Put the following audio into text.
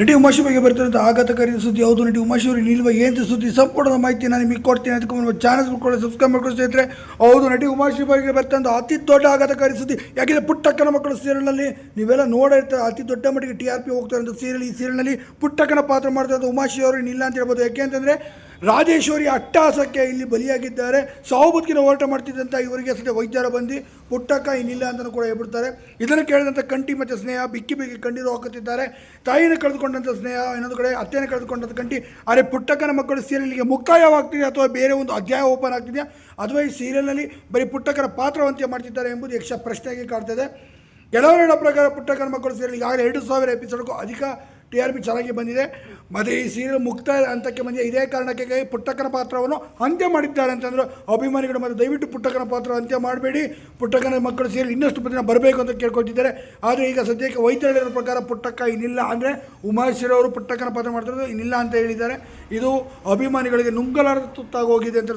ನಟಿ ಉಮಾಶಿ ಬಗ್ಗೆ ಬರ್ತಿರೋದು ಆಘಾತಕಾರಿ ಸುದ್ದಿ ಹೌದು ನಟಿ ಉಮಾಶಿ ಅವರು ನಿಲ್ವ ಏನು ಸುದ್ದಿ? ಸಂಪೂರ್ಣ ಮಾಹಿತಿ ನಾನು ನಿಮಗೆ ಕೊಡ್ತೀನಿ. ಅದಕ್ಕೆ ಒಂದು ಚಾನಲ್ ಕೂಡ ಸಬ್ಸ್ಕ್ರೈಬ್ ಮಾಡ್ಕೊಂಡು ಸ್ನೇಹಿತರೆ. ಹೌದು, ನಟಿ ಉಮಾಶಿ ಬಗ್ಗೆ ಅತಿ ದೊಡ್ಡ ಆಘಾತಕಾರಿ ಸುದ್ದಿ. ಯಾಕೆಂದರೆ ಪುಟ್ಟಕ್ಕನ ಮಕ್ಕಳು ಸೀರಿಯಲ್ನಲ್ಲಿ ನೀವೆಲ್ಲ ನೋಡಿರ್ತಾರೆ ಅತಿ ದೊಡ್ಡ ಮಟ್ಟಿಗೆ ಟಿ ಆರ್ ಪಿ ಹೋಗ್ತಾ ಇರೋದು ಸೀರಿಯಲ್ ಈ ಸೀರಿಯಲ್ನಲ್ಲಿ ಪುಟ್ಟಕ್ಕನ ಪಾತ್ರ ಮಾಡ್ತಾ ಇರೋದು ಉಮಾಶಿ ಅವರು ನಿಲ್ಲ ಅಂತ ಹೇಳ್ಬೋದು. ಯಾಕೆ ಅಂತಂದರೆ ರಾಜೇಶ್ವರಿ ಅಟ್ಟಾಸಕ್ಕೆ ಇಲ್ಲಿ ಬಲಿಯಾಗಿದ್ದಾರೆ. ಸಾವು ಬದುಕಿನ ಹೋರಾಟ ಮಾಡ್ತಿದ್ದಂಥ ಇವರಿಗೆ ಸದ್ಯ ವೈದ್ಯರ ಬಂದು ಪುಟ್ಟಕ್ಕ ಇನ್ನಿಲ್ಲ ಅಂತಲೂ ಕೂಡ ಹೇಳ್ಬಿಡ್ತಾರೆ. ಇದನ್ನು ಕೇಳಿದಂಥ ಕಂಟಿ ಮತ್ತು ಸ್ನೇಹ ಬಿಕ್ಕಿ ಬಿಕ್ಕಿ ಕಂಡಿರು ಹಾಕುತ್ತಿದ್ದಾರೆ. ತಾಯಿನ ಕಳೆದುಕೊಂಡಂಥ ಸ್ನೇಹ, ಇನ್ನೊಂದು ಕಡೆ ಅತ್ತೆಯನ್ನು ಕಳೆದುಕೊಂಡಂಥ ಕಂಟಿ ಆದರೆ ಪುಟ್ಟಕ್ಕನ ಮಕ್ಕಳು ಸೀರಿಯಲ್ಗೆ ಮುಕ್ತಾಯವಾಗ್ತಿದೆ ಅಥವಾ ಬೇರೆ ಒಂದು ಅಧ್ಯಾಯ ಓಪನ್ ಆಗ್ತಿದೆಯಾ? ಅಥವಾ ಈ ಸೀರಿಯಲ್ನಲ್ಲಿ ಬರೀ ಪುಟ್ಟಕ್ಕನ ಪಾತ್ರವಂತೆ ಮಾಡ್ತಿದ್ದಾರೆ ಎಂಬುದು ಯಕ್ಷ ಪ್ರಶ್ನೆಯಾಗಿ ಕಾಡ್ತದೆ ಕೆಲವರ ಪ್ರಕಾರ ಪುಟ್ಟಕ್ಕನ ಮಕ್ಕಳು ಸೀರಿಯಲ್ ಈಗಾಗಲೇ ಎರಡು ಸಾವಿರ ಎಪಿಸೋಡ್ಗೂ ಅಧಿಕ ಟಿ ಆರ್ ಪಿ ಚೆನ್ನಾಗಿ ಬಂದಿದೆ. ಮತ್ತು ಈ ಸೀರಿಯಲ್ ಮುಕ್ತಾಯ ಹಂತಕ್ಕೆ ಬಂದಿದೆ. ಇದೇ ಕಾರಣಕ್ಕೆ ಪುಟ್ಟಕ್ಕನ ಪಾತ್ರವನ್ನು ಅಂತ್ಯ ಮಾಡಿದ್ದಾರೆ ಅಂತಂದ್ರೆ ಅಭಿಮಾನಿಗಳು ಮತ್ತು ದಯವಿಟ್ಟು ಪುಟ್ಟಕ್ಕನ ಪಾತ್ರ ಅಂತ್ಯ ಮಾಡಬೇಡಿ. ಪುಟ್ಟಕ್ಕನ ಮಕ್ಕಳು ಸೀರಿಯಲ್ ಇನ್ನಷ್ಟು ದಿನ ಬರಬೇಕು ಅಂತ ಕೇಳ್ಕೊತಿದ್ದಾರೆ ಆದರೆ ಈಗ ಸದ್ಯಕ್ಕೆ ವೈದ್ಯರ ಪ್ರಕಾರ ಪುಟ್ಟಕ್ಕ ಇನ್ನಿಲ್ಲ ಅಂದರೆ ಅವರು ಪುಟ್ಟಕ್ಕನ ಪಾತ್ರ ಮಾಡ್ತಿರೋದು ಇನ್ನಿಲ್ಲ ಅಂತ ಹೇಳಿದ್ದಾರೆ. ಇದು ಅಭಿಮಾನಿಗಳಿಗೆ ನುಂಗಲಾರದ ತುತ್ತಾಗಿ ಹೋಗಿದೆ ಅಂತ